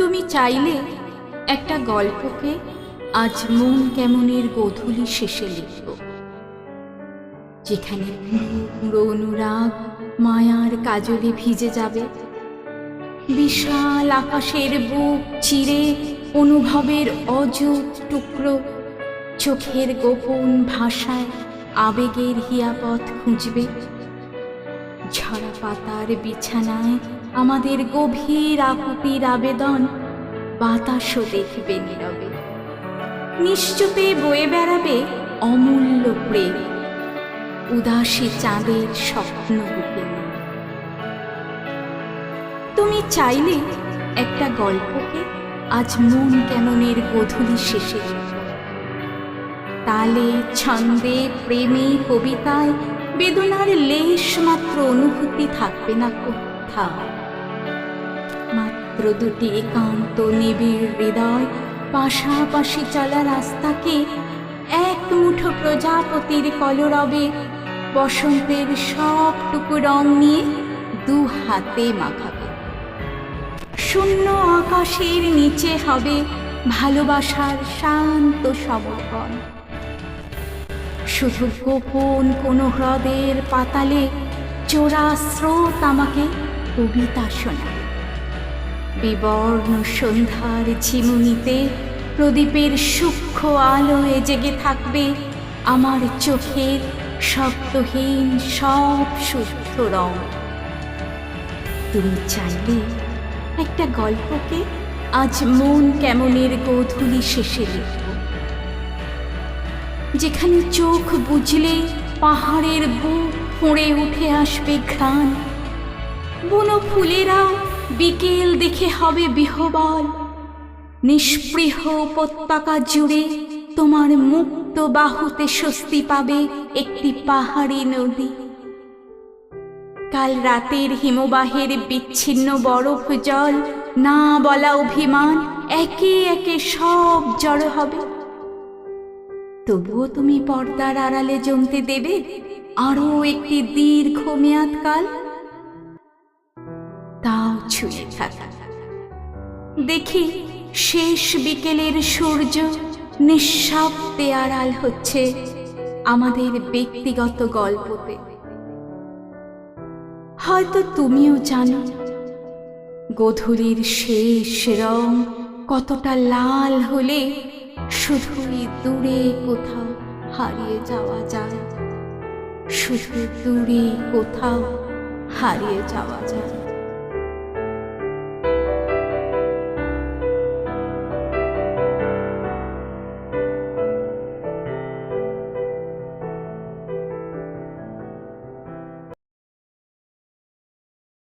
তুমি চাইলে একটা গল্পকে আজ মন কেমনের গোধূলি শেষে লিখব, যেখানে পুরো অনুরাগ মায়ার কাজলে ভিজে যাবে। বিশাল আকাশের বুক চিরে অনুভবের অযুত টুকরো চোখের গোপন ভাষায় আবেগের হিয়াপথ খুঁজবে। ঝরা পাতার বিছানায় আমাদের গভীর আকুতির আবেদন, বাতাসও দেখবে নীরবে। নিশ্চুপে বয়ে বেড়াবে অমূল্য প্রেম, উদাসী চাঁদের স্বপ্ন বুকে তুমি চাইলে একটা গল্পকে আজ মন কেমনের গধূলি শেষে তালে, ছন্দে, প্রেমে, কবিতায় বেদনার লেশ মাত্র অনুভূতি থাকবে না কোথাও। মাত্র দুটি একান্ত নিবিড় হৃদয় পাশাপাশি চলা রাস্তাকে এক মুঠো প্রজাপতির কলরবে বসন্তের সবটুকু রং নিয়ে দু হাতে মাখাবে। শূন্য আকাশের নিচে হবে ভালোবাসার শান্ত সমর্পণ শুধু গোপন কোনো হ্রদের পাতালে চোরা স্রোত আমাকে কবিতা শোনায়। বিবর্ণ সন্ধ্যার ঝিমুনিতে প্রদীপের সূক্ষ্ম আলোয় জেগে থাকবে আমার চোখের শব্দহীন সব শুদ্ধ রং। তুমি চাইলে একটা গল্পকে আজ মন কেমনের গোধূলি শেষে লিখব যেখানে চোখ বুঝলে পাহাড়ের বুক ফুঁড়ে উঠে আসবে ঘ্রাণ। বুনো ফুলেরা বিকেল দেখে হবে বিহবল। নিষ্পৃহ উপত্যকা জুড়ে তোমার মুক্ত বাহুতে স্বস্তি পাবে একটি পাহাড়ি নদী। কাল রাতের হিমবাহের বিচ্ছিন্ন বরফ জল, না বলা অভিমান, একে একে সব জড়ো হবে। তবুও তুমি পর্দার আড়ালে জমতে দেবে আরও একটি দীর্ঘ মেয়াদকাল? তাও ছুঁয়ে থাকা। দেখি শেষ বিকেলের সূর্য নিঃশব্দে আড়াল হচ্ছে আমাদের ব্যক্তিগত গল্পতে। হয়তো তুমিও জানো, গধূলির শেষ রং কতটা লাল হলে শুধুই দূরে কোথাও হারিয়ে যাওয়া যায়। শুধু দূরে কোথাও হারিয়ে যাওয়া যায়।